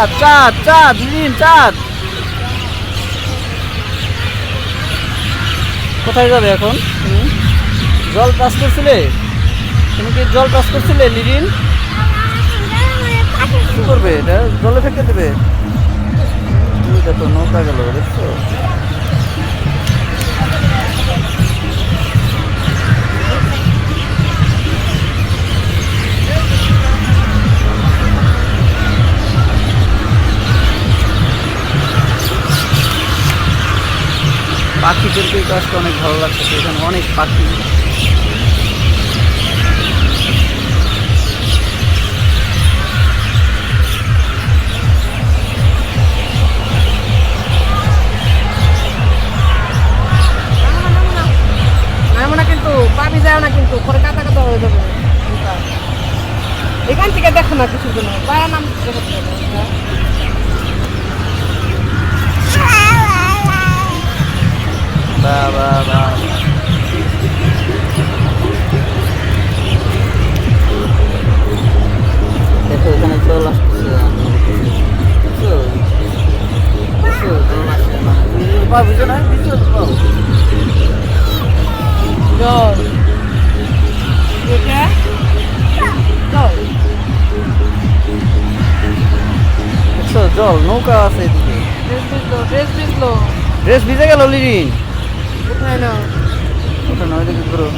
চাঁদ চাঁদ চাঁদ লিলিন চাঁদ। কোথায় যাবে এখন? তুমি জল পাস করছিলে? তুমি কি জল পাস করছিলে লিরিন কি করবে এটা? জলে ফেঁকে দেবে। দেখো, নৌকা গেল, দেখছ? পাখিদেরকে এই কাজটা অনেক ভালো লাগছে এখানে অনেক পাখি হয়ে এখান থেকে দেখো না কিছু জন্য পায়া নাম দেখতে হবে, বা বা বা দেখো এখানে জল আসতেছে না। বুঝো না পাও? জল এটা জল নৌকা আছে এদিকে ড্রেস ভিজলো ড্রেস ভিজে গেল লিরিন কোথায় না ওটা দেখি করো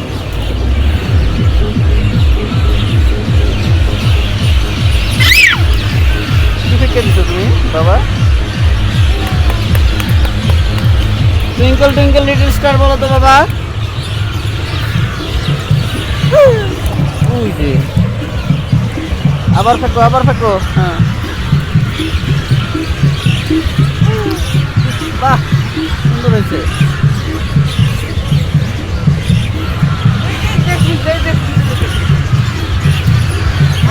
কি ফেঁকে দিছো তুমি, বাবা? টুইঙ্কল টুইঙ্কল লিটল স্টার বলো তো, বাবা। ওই আবার ফেঁকো আবার ফেঁকো। হ্যাঁ। বাহ, সুন্দর হয়েছে।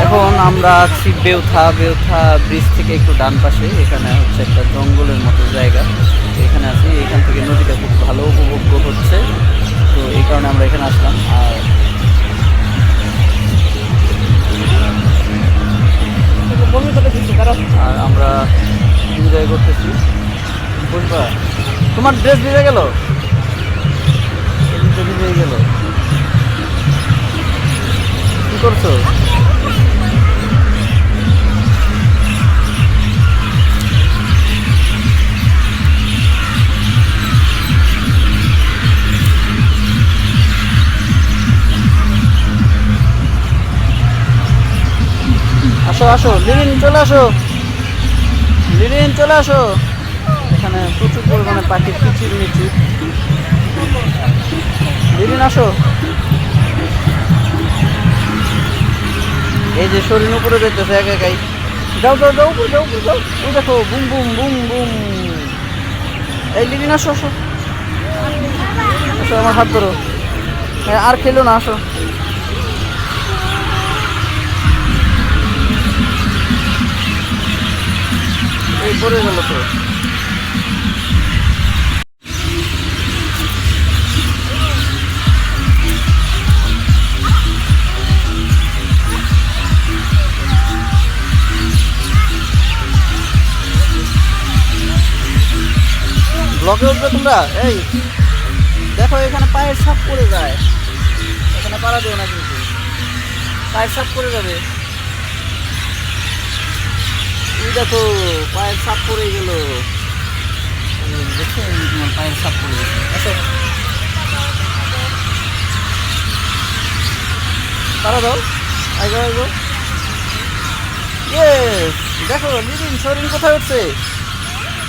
এখন আমরা আছি বেউথা বেউথা ব্রিজ থেকে একটু ডান পাশে। এখানে হচ্ছে একটা জঙ্গলের মতো জায়গা। এখানে আছি। এখান থেকে নদীটা খুব ভালো উপভোগ্য হচ্ছে। তো এই কারণে আমরা এখানে আসলাম। আর আর আমরা এনজয় করতেছি। বুঝবা তোমার ড্রেস ভিজে গেল? ভিজে গেল। করছ? আসো আসো লিলিন চলে আসো। লিলিন চলে আসো। এখানে প্রচুর পরিমাণে পাখির কিচির মিচির লিলিন আসো। এই যে শরীর উপরে যেতেছে এক একাই। যাও যাও যাও উপরে যাও উপরে যাও। ওই দেখো বুম বুম বুম বুম। এই লিলিন আসো আসো। আসো আমার হাত ধরো। হ্যাঁ, আর খেলো না আসো। এই পড়ে গেল তো। ব্লকে উঠবে তোমরা? এই, দেখো এখানে পায়ের সাপ পড়ে যায়। এখানে পাড়া দেও না কিন্তু। পায়ের সাপ পড়ে যাবে। এই দেখো, পায়ের সাপ পড়ে গেল। দেখছ তোমার পায়ের সাপ পড়ে গেছে আচ্ছা পাড়া দাও আইগো ইয়েস দেখো লিদিন শরীর কোথায় উঠছে?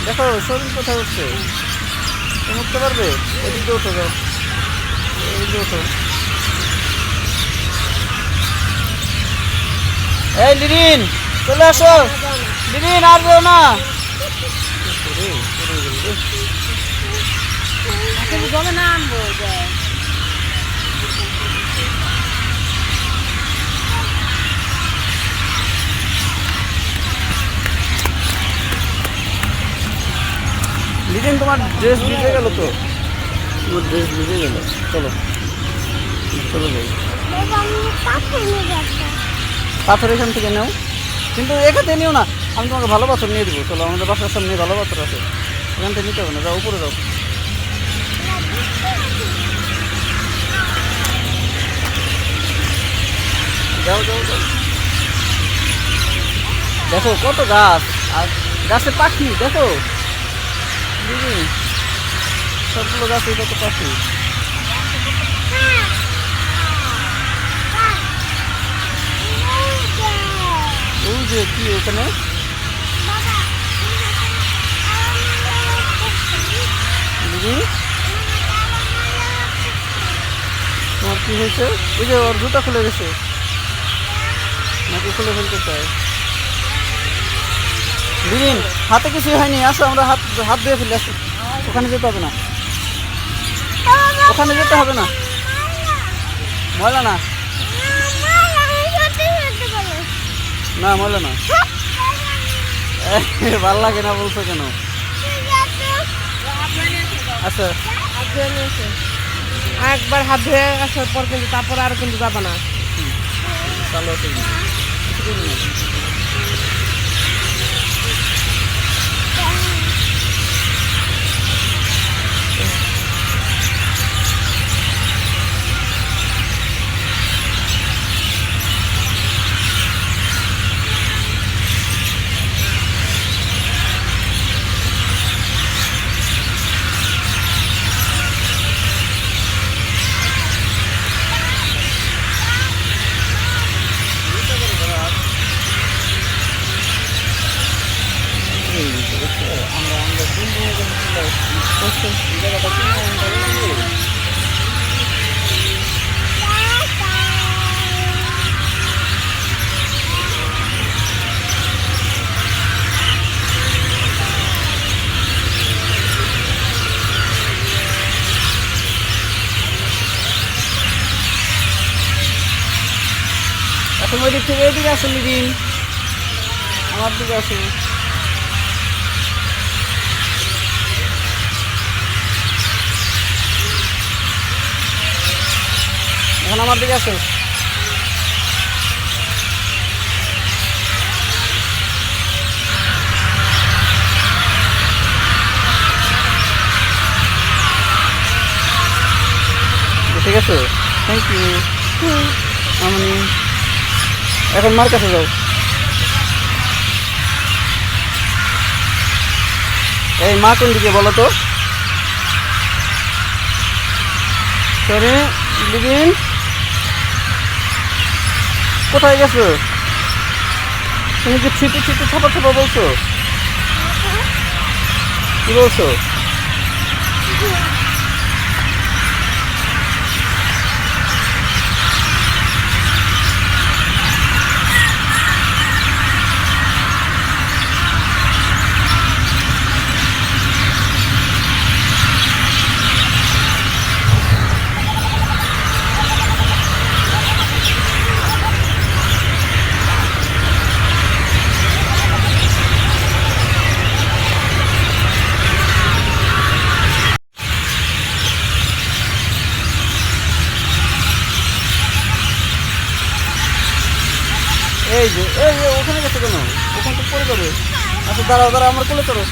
দেখো, শরীর কোথায় তুমি উঠতে পারবে? এদিকে উঠো, যাও। এদিকে উঠো। এই, লিরিন, চলে আসো। লিরিন, আর যাও না। জলে না আনব যে। তোমার ড্রেস ভিজে গেল তো। তোমার ড্রেস ভিজে গেল। চলো। চলো যাই। পাথর এখান থেকে নেও। কিন্তু এখানে নিও না। আমি তোমাকে ভালো পাথর নিয়ে দেবো। চলো, আমাদের বাসার সামনে ভালো পাথর আছে। এখান থেকে নিতে হবে না। যাও, উপরে যাও। যাও যাও যাও। দেখো কত গাছ। আর গাছে পাখি, দেখো। দিদি সবগুলো গাছে কত পাখি। ওই যে কি ওখানে? দিদি তোমার কি হয়েছে? ওই যে ওর জুতা খুলে গেছে। নাকি খুলে ফেলতে চায়? দিদিন হাতে কিছু হয়নি আসো আমরা হাত হাত ধুয়ে ফেলে আসো। ওখানে যেতে হবে না। ওখানে যেতে হবে না। ময়লা না। না ময়লা না। ভালো লাগে না বলছো কেন? আচ্ছা। একবার হাত ধুয়ে আসার পর কিন্তু তারপর আর কিন্তু যাবে না। চালো দিক থেকে এদিকে আসুন দিন আমার দিকে আসুন এখন আমার দিকে আসো। ঠিক আছে? থ্যাংক ইউ আমি এখন মার কাছে যাও। এই মা কোন দিকে বলো তো? সরি কোথায় গেছো? তুমি কি ছিটে ছিটে ছাপা ছাপা বলছো? কি বলছো? এই যে এই যে, ওখানে গেছে কেন? ওখান তো পড়ে যাবে। আচ্ছা দাঁড়াও দাঁড়াও, আমার কোলে চলো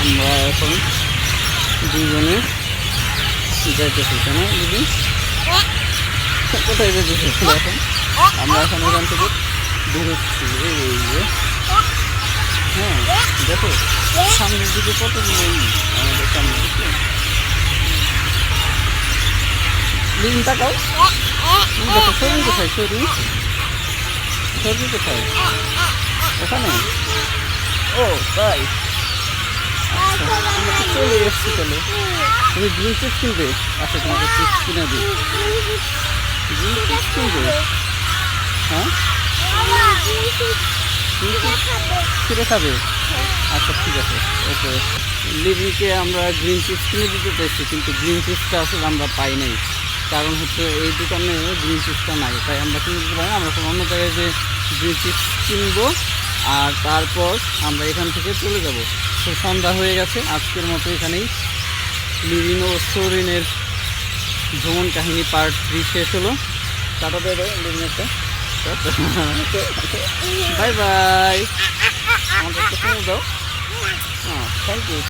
আমরা এখন দুইজনে যাইতেছি, কেন দিদি? কোথায় যেতেছি এখন আমরা এখন ওখান থেকে বেরোচ্ছি, এই যে। হ্যাঁ দেখো, সামনের দিকে কত নেই আমাদের সামনের দিন তাকাও দেখো শরীর কোথায় শরীর ওখানে? ও, তাই। আচ্ছা চলে এসছি তাহলে। তুমি গ্রিন চিপস কিনবে? আচ্ছা তোমাকে চিপস কিনে দিই। গ্রিন চিপস কিনবে? হ্যাঁ? ফিরে খাবে? আচ্ছা ঠিক আছে, ওকে। লিভিকে আমরা গ্রিন চিপস কিনে দিতে চাইছি, কিন্তু গ্রিন চিপসটা আসলে আমরা পাই নাই। কারণ হচ্ছে এই দোকানে গ্রিন চিপসটা নাই। তাই আমরা কিনে দিতে পারি আমরা অন্য জায়গায় যে গ্রিন চিপস কিনবো, আর তারপর আমরা এখান থেকে চলে যাব। তো সন্ধ্যা হয়ে গেছে, আজকের মতো এখানেই। লিভিন ও সরিনের ভ্রমণ কাহিনী পার্ট থ্রি শেষ হলো। টাটা দেবে লিভিনেরটা বাই বাই। আমাদের দাও। হ্যাঁ থ্যাংক ইউ